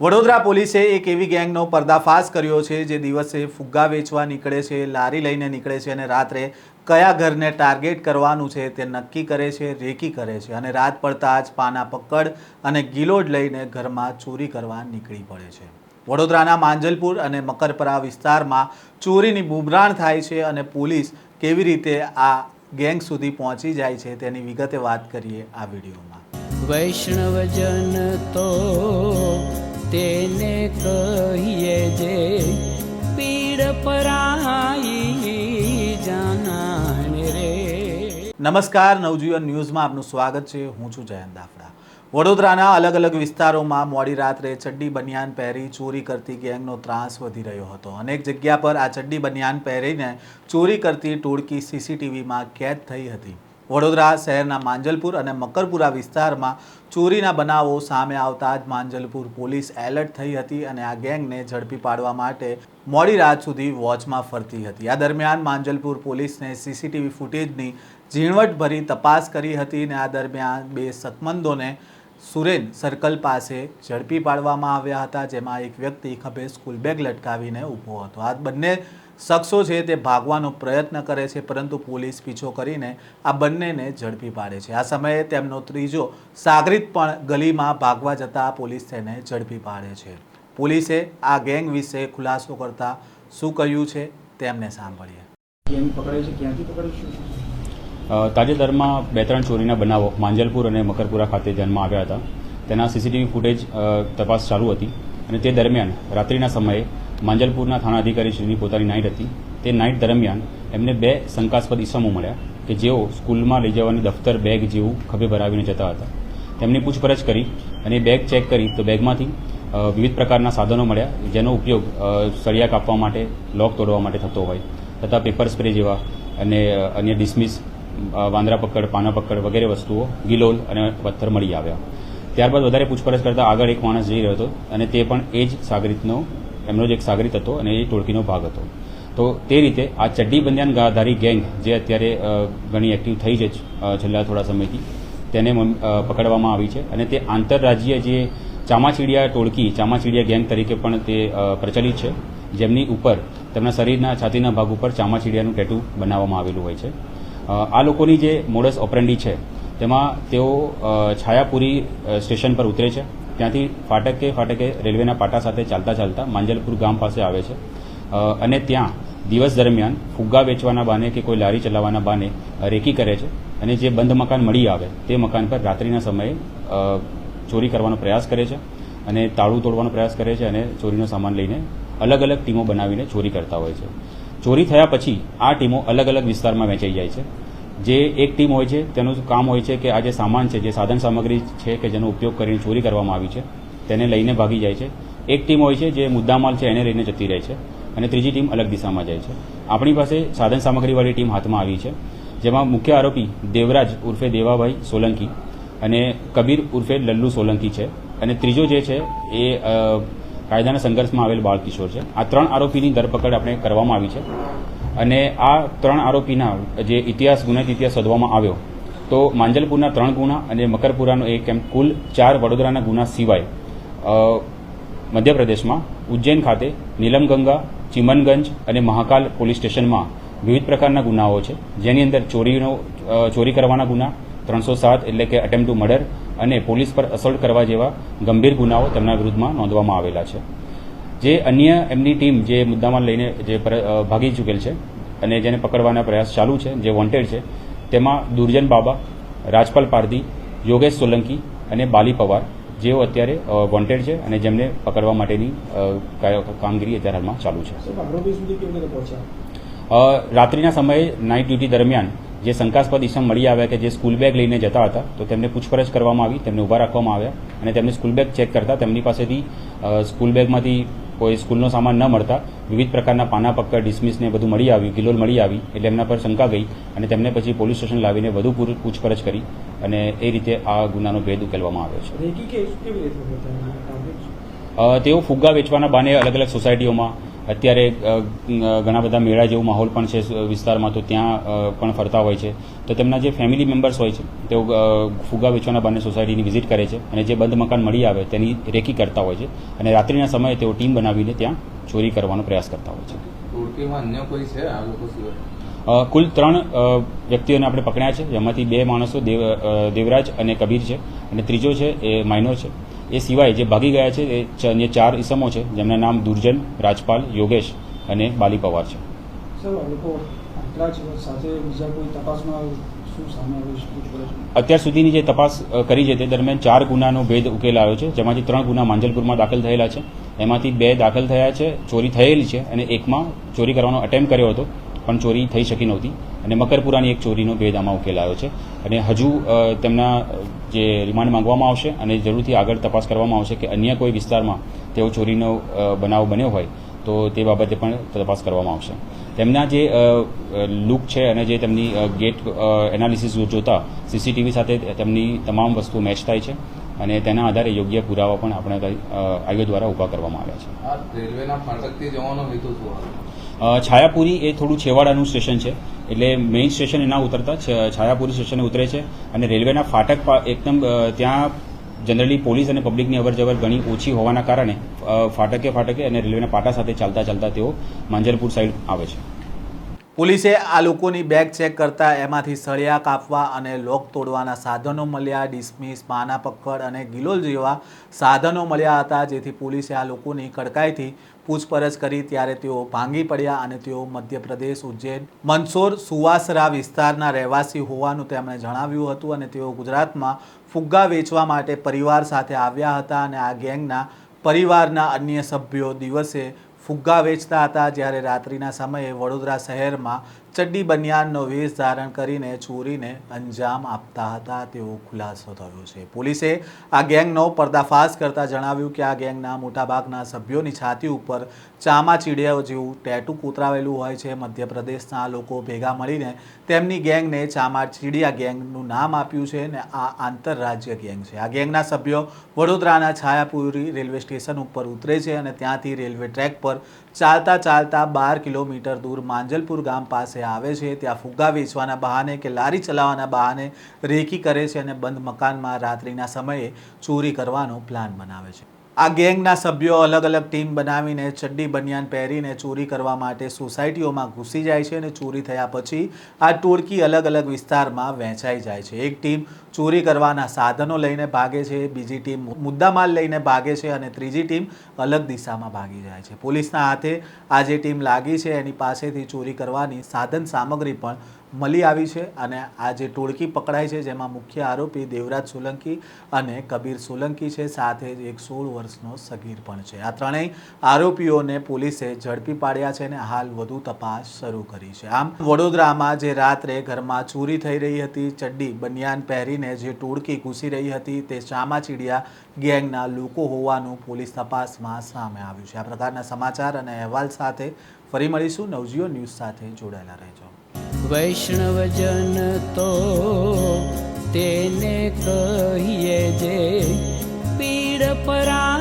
વડોદરા પોલીસે એક એવી ગેંગનો પર્દાફાશ કર્યો છે જે દિવસે ફુગ્ગા વેચવા નીકળે છે, લારી લઈને નીકળે છે અને રાત્રે કયા ઘરને ટાર્ગેટ કરવાનું છે તે નક્કી કરે છે, રેકી કરે છે અને રાત પડતા જ પાના પકડ અને ગિલોડ લઈને ઘરમાં ચોરી કરવા નીકળી પડે છે. વડોદરાના માંજલપુર અને મકરપરા વિસ્તારમાં ચોરીની બુમરાણ થાય છે અને પોલીસ કેવી રીતે આ ગેંગ સુધી પહોંચી જાય છે તેની વિગતે વાત કરીએ આ વિડીયોમાં. વૈષ્ણવજન તો તેને કહીએ જે પીડ પરાઈ જાનાને રે. નમસ્કાર, નવજીવન ન્યૂઝમાં આપનું સ્વાગત છે. હું છું જયંત દાફડા. વડોદરાના અલગ અલગ વિસ્તારોમાં મોડી રાત્રે ચડ્ડી બનિયાન પહેરી ચોરી કરતી ગેંગનો ત્રાસ વધી રહ્યો હતો. અનેક જગ્યા પર આ ચડ્ડી બનિયાન પહેરીને ચોરી કરતી ટોળકી સીસીટીવીમાં કેદ થઈ હતી. વડોદરા શહેરના માંજલપુર અને મકરપુરા વિસ્તારમાં ચોરીના બનાવો સામે આવતા જ માંજલપુર પોલીસ એલર્ટ થઈ હતી અને આ ગેંગને ઝડપી પાડવા માટે મોડી રાત સુધી વોચમાં ફરતી હતી. આ દરમિયાન માંજલપુર પોલીસને સીસીટીવી ફૂટેજની ઝીણવટભરી તપાસ કરી હતી અને આ દરમિયાન બે સકમંદોને સુરેન સર્કલ પાસે ઝડપી પાડવામાં આવ્યા હતા, જેમાં એક વ્યક્તિ ખભે સ્કૂલ બેગ લટકાવીને ઊભો હતો. આ બંને શખ્સો છે તે ભાગવાનો પ્રયત્ન કરે છે પરંતુ પોલીસ પીછો કરીને આ બંનેને ઝડપી પાડે છે. આ સમયે તેમનો ત્રીજો સાગરીત પણ ગલીમાં ભાગવા જતાં પોલીસ તેને ઝડપી પાડે છે. પોલીસે આ ગેંગ વિશે ખુલાસો કરતા શું કહ્યું છે તેમને સાંભળીએ. ગેંગ પકડાય છે ક્યાંથી પકડાય છે? તાજેતરમાં બે ત્રણ ચોરીના બનાવો માંજલપુર અને મકરપુરા ખાતે ધ્યાનમાં આવ્યા હતા. તેના સીસીટીવી ફૂટેજ તપાસ ચાલુ હતી અને તે દરમિયાન રાત્રિના સમયે માંજલપુરના થાણા અધિકારી શ્રીની પોતાની નાઇટ હતી. તે નાઇટ દરમિયાન એમને બે શંકાસ્પદ ઇસમો મળ્યા કે જેઓ સ્કૂલમાં લઈ જવાની દફતર બેગ જેવું ખભે ભરાવીને જતા હતા. તેમની પૂછપરછ કરી અને બેગ ચેક કરી તો બેગમાંથી વિવિધ પ્રકારના સાધનો મળ્યા જેનો ઉપયોગ સળિયા કાપવા માટે, લોક તોડવા માટે થતો હોય તથા પેપર સ્પ્રે જેવા અને અન્ય ડિસમિસ વાંદરા પકડ, પાના પકડ વગેરે વસ્તુઓ, ગિલોલ અને પથ્થર મળી આવ્યા. ત્યારબાદ વધારે પૂછપરછ કરતા આગળ એક માણસ જઈ રહ્યો હતો અને તે પણ એ જ સાગરીતનો એમનો જ એક સાગરીત હતો અને એ ટોળકીનો ભાગ હતો. તો તે રીતે આ ચડ્ડી બંધાન ગાધારી ગેંગ જે અત્યારે ઘણી એક્ટિવ થઈ છે છેલ્લા થોડા સમયથી, તેને પકડવામાં આવી છે અને તે આંતરરાજ્ય જે ચામાચીડિયા ટોળકી, ચામાચીડિયા ગેંગ તરીકે પણ તે પ્રચલિત છે, જેમની ઉપર તેમના શરીરના છાતીના ભાગ ઉપર ચામાચીડિયાનું ટેટુ બનાવવામાં આવેલું હોય છે. આ લોકોની જે મોડસ ઓપરેન્ડી છે, તેમાં તેઓ છાયાપુરી સ્ટેશન પર ઉતરે છે ત્યાંથી ફાટકે ફાટકે રેલવેના પાટા સાથે ચાલતા ચાલતા માંજલપુર ગામ પાસે આવે છે. અને ત્યાં દિવસ દરમિયાન ફુગ્ગા વેચવાના બાને કે કોઈ લારી ચલાવવાના બાને રેકી કરે છે અને જે બંધ મકાન મળી આવે તે મકાન પર રાત્રિના સમયે ચોરી કરવાનો પ્રયાસ કરે છે અને તાળું તોડવાનો પ્રયાસ કરે છે અને ચોરીનો સામાન લઈને અલગ અલગ ટીમો બનાવીને ચોરી કરતા હોય છે. ચોરી થયા પછી આ ટીમો અલગ અલગ વિસ્તારમાં વેચાઈ જાય છે. જે એક ટીમ હોય છે, તેનું કામ હોય છે કે આ જે સામાન છે, જે સાધન સામગ્રી છે કે જેનો ઉપયોગ કરીને ચોરી કરવામાં આવી છે, તેને લઈને ભાગી જાય છે. એક ટીમ હોય છે જે મુદ્દામાલ છે, એને લઈને જતી રહે છે અને ત્રીજી ટીમ અલગ દિશામાં જાય છે. આપણી પાસે સાધન સામગ્રીવાળી ટીમ હાથમાં આવી છે, જેમાં મુખ્ય આરોપી દેવરાજ ઉર્ફે દેવાભાઈ સોલંકી અને કબીર ઉર્ફે લલ્લુ સોલંકી છે અને ત્રીજો જે છે એ કાયદાના સંઘર્ષમાં આવેલ બાળકિશોર છે. આ ત્રણ આરોપીની ધરપકડ આપણે કરવામાં આવી છે. અને આ ત્રણ આરોપીના જે ઇતિહાસ ગુનાહિત ઇતિહાસ શોધવામાં આવ્યો, તો માંજલપુરના ત્રણ ગુના અને મકરપુરાનો એક એમ કુલ ચાર વડોદરાના ગુના સિવાય મધ્યપ્રદેશમાં ઉજ્જૈન ખાતે નીલમગંગા, ચિમનગંજ અને મહાકાલ પોલીસ સ્ટેશનમાં વિવિધ પ્રકારના ગુનાઓ છે. જેની અંદર ચોરીનો ચોરી કરવાના ગુના, ત્રણસો સાત એટલે કે અટેમ્પ ટુ મર્ડર અને પોલીસ પર અસોલ્ટ કરવા જેવા ગંભીર ગુનાઓ તેમના વિરુદ્ધમાં નોંધવામાં આવેલા છે. જે અન્ય એમની ટીમ જે મુદ્દામાં લઈને જે ભાગી ચૂકેલ છે અને જેને પકડવાના પ્રયાસ ચાલુ છે જે વોન્ટેડ છે તેમાં દુર્જન બાબા રાજપાલ પારધી યોગેશ સોલંકી અને બાલી પવાર જેઓ અત્યારે વોન્ટેડ છે અને જેમને પકડવા માટેની કામગીરી અત્યારે હાલમાં ચાલુ છે. રાત્રિના સમયે નાઇટ ડ્યુટી દરમિયાન જે શંકાસ્પદ ઇસમ મળી આવ્યા કે જે સ્કૂલ બેગ લઈને જતા હતા તો તેમને પૂછપરછ કરવામાં આવી તેમને ઊભા રાખવામાં આવ્યા અને તેમને સ્કૂલ બેગ ચેક કરતા તેમની પાસેથી સ્કૂલ બેગમાંથી કોઈ સ્કૂલનો સામાન ન મળતા વિવિધ પ્રકારના પાના પક્કર ડિસમિસ ને બધું મળી આવ્યું ગિલોલ મળી આવી એટલે એમના પર શંકા ગઈ અને તેમને પછી પોલીસ સ્ટેશન લાવીને વધુ પૂર- પૂછપરછ કરી અને એ રીતે આ ગુનાનો ભેદ ઉકેલવામાં આવ્યો છે. તેઓ ફુગ્ગા વેચવાના બાને અલગ અલગ સોસાયટીઓમાં અત્યારે ઘણા બધા મેળા જેવો માહોલ પણ છે વિસ્તારમાં તો ત્યાં પણ ફરતા હોય છે. તો તેમના જે ફેમિલી મેમ્બર્સ હોય છે તેઓ ફુગા વેચવાના બંને સોસાયટીની વિઝિટ કરે છે અને જે બંધ મકાન મળી આવે તેની રેકી કરતા હોય છે અને રાત્રિના સમયે તેઓ ટીમ બનાવીને ત્યાં ચોરી કરવાનો પ્રયાસ કરતા હોય છે. અન્ય કોઈ છે આ લોકો સિવાય? કુલ ત્રણ વ્યક્તિઓને આપણે પકડ્યા છે. જેમાંથી બે માણસો દેવ દેવરાજ અને કબીર છે અને ત્રીજો છે એ માઇનોર છે. એ સિવાય જે ભાગી ગયા છે એ ચ- અન્ય ચાર ઇસમો છે જેમના નામ દુર્જન રાજપાલ યોગેશ અને બાલી પવાર છે. અત્યાર સુધીની જે તપાસ કરી છે તે દરમિયાન ચાર ગુનાનો ભેદ ઉકેલ આવ્યો છે જેમાંથી ત્રણ ગુના માંજલપુરમાં દાખલ થયેલા છે. એમાંથી બે દાખલ થયા છે ચોરી થયેલી છે અને એકમાં ચોરી કરવાનો અટેમ્પ કર્યો હતો પણ ચોરી થઈ શકી નહોતી. અને મકરપુરાની એક ચોરીનો ભેદ આમાં ઉકેલાયો છે. અને હજુ તેમના જે રિમાન્ડ માંગવામાં આવશે અને જરૂરથી આગળ તપાસ કરવામાં આવશે કે અન્ય કોઈ વિસ્તારમાં તેઓ ચોરીનો બનાવ બન્યો હોય, તો તે બાબતે પણ તપાસ કરવામાં આવશે. તેમના જે લુક છે અને જે તેમની ગેટ એનાલિસિસ જોતા, સીસીટીવી સાથે તેમની તમામ વસ્તુઓ મેચ થાય છે અને તેના આધારે યોગ્ય પુરાવા પણ આપણે આયોગ દ્વારા ઊભા કરવામાં આવ્યા છે. રેલવેના જવાનો હેતુ? છાયાપુરી એ થોડું છેવાડાનું સ્ટેશન છે. એટલે મેઇન સ્ટેશન ના ઉતરતા છાયાપુરી સ્ટેશને ઉતરે છે અને રેલવેના ફાટક એકદમ ત્યાં જનરલી પોલીસ અને પબ્લિકની અવરજવર ઘણી ઓછી હોવાના કારણે ફાટકે ફાટકે અને રેલવેના પાટા સાથે ચાલતા ચાલતા તેઓ માંજલપુર સાઈડ આવે છે. પોલીસે આ લોકોની બેગ ચેક કરતા એમાંથી સળિયા કાપવા અને લોક તોડવાના સાધનો મળ્યા, ડિસમિસ, પાના પકડ અને ગિલોલ જેવા સાધનો મળ્યા હતા, જેથી પોલીસે આ લોકોની કડકાઈથી પૂછપરછ કરી, ત્યારે તેઓ ભાંગી પડ્યા અને તેઓ મધ્યપ્રદેશ, ઉજ્જૈન, મંદસોર, સુવાસરા વિસ્તારના રહેવાસી હોવાનું તેમણે જણાવ્યું હતું અને તેઓ ગુજરાતમાં ફુગ્ગા વેચવા માટે પરિવાર સાથે આવ્યા હતા અને આ ગેંગના પરિવારના અન્ય સભ્યો દિવસે ફુગ્ગા વેચતા હતા. જ્યારે રાત્રિના સમયે વડોદરા શહેરમાં ચડ્ડી બનિયાનનો વેશ ધારણ કરીને ચોરીને અંજામ આપતા હતા. તેવો ખુલાસો થયો છે. પોલીસે આ ગેંગનો પર્દાફાશ કરતા જણાવ્યું કે આ ગેંગના મોટાભાગના સભ્યોની છાતી ઉપર ચામા ચીડિયા જેવું ટેટુ કોતરાવેલું હોય છે. મધ્યપ્રદેશના લોકો ભેગા મળીને તેમની ગેંગને ચામા ચીડિયા ગેંગનું નામ આપ્યું છે ને આ આંતરરાજ્ય ગેંગ છે. આ ગેંગના સભ્યો વડોદરાના છાયાપુરી રેલવે સ્ટેશન ઉપર ઉતરે છે અને ત્યાંથી રેલવે ટ્રેક પર ચાલતા ચાલતા બાર કિલોમીટર દૂર માંજલપુર ગામ પાસે આવે છે. ત્યાં ફુગ્ગા વેચવાના બહાને કે લારી ચલાવવાના બહાને રેકી કરે છે અને બંધ મકાનમાં રાત્રિના સમયે ચોરી કરવાનો પ્લાન બનાવે છે. આ ગેંગના સભ્યો અલગ અલગ ટીમ બનાવીને ચડ્ડી બનિયાન પહેરીને ચોરી કરવા માટે સોસાયટીઓમાં ઘૂસી જાય છે અને ચોરી થયા પછી આ ટોળકી અલગ અલગ વિસ્તારમાં વહેંચાઈ જાય છે. એક ટીમ ચોરી કરવાના સાધનો લઈને ભાગે છે, બીજી ટીમ મુદ્દામાલ લઈને ભાગે છે અને ત્રીજી ટીમ અલગ દિશામાં ભાગી જાય છે. પોલીસના હાથે આ જે ટીમ લાગી છે, એની પાસેથી ચોરી કરવાની સાધન સામગ્રી પણ મળી આવી છે અને આ જે ટોળકી પકડાઈ છે, જેમાં મુખ્ય આરોપી દેવરાજ સોલંકી અને કબીર સોલંકી છે, સાથે જ એક સોળ વર્ષનો સગીર પણ છે. આ ત્રણેય આરોપીઓને પોલીસે ઝડપી પાડ્યા છે અને હાલ વધુ તપાસ શરૂ કરી છે. આમ, વડોદરામાં જે રાત્રે ઘરમાં ચોરી થઈ રહી હતી, ચડ્ડી, બનિયાન પહેરીને જે ટોળકી ઘૂસી રહી હતી તે ચામાચીડિયા ગેંગના લોકો હોવાનું પોલીસ તપાસમાં સામે આવ્યું છે. આ પ્રકારના સમાચાર અને અહેવાલ સાથે ફરી મળીશું. નવજીઓ ન્યૂઝ સાથે જોડાયેલા રહેજો. વૈષ્ણવજન તો તેને કહીએ જે પીડ પરા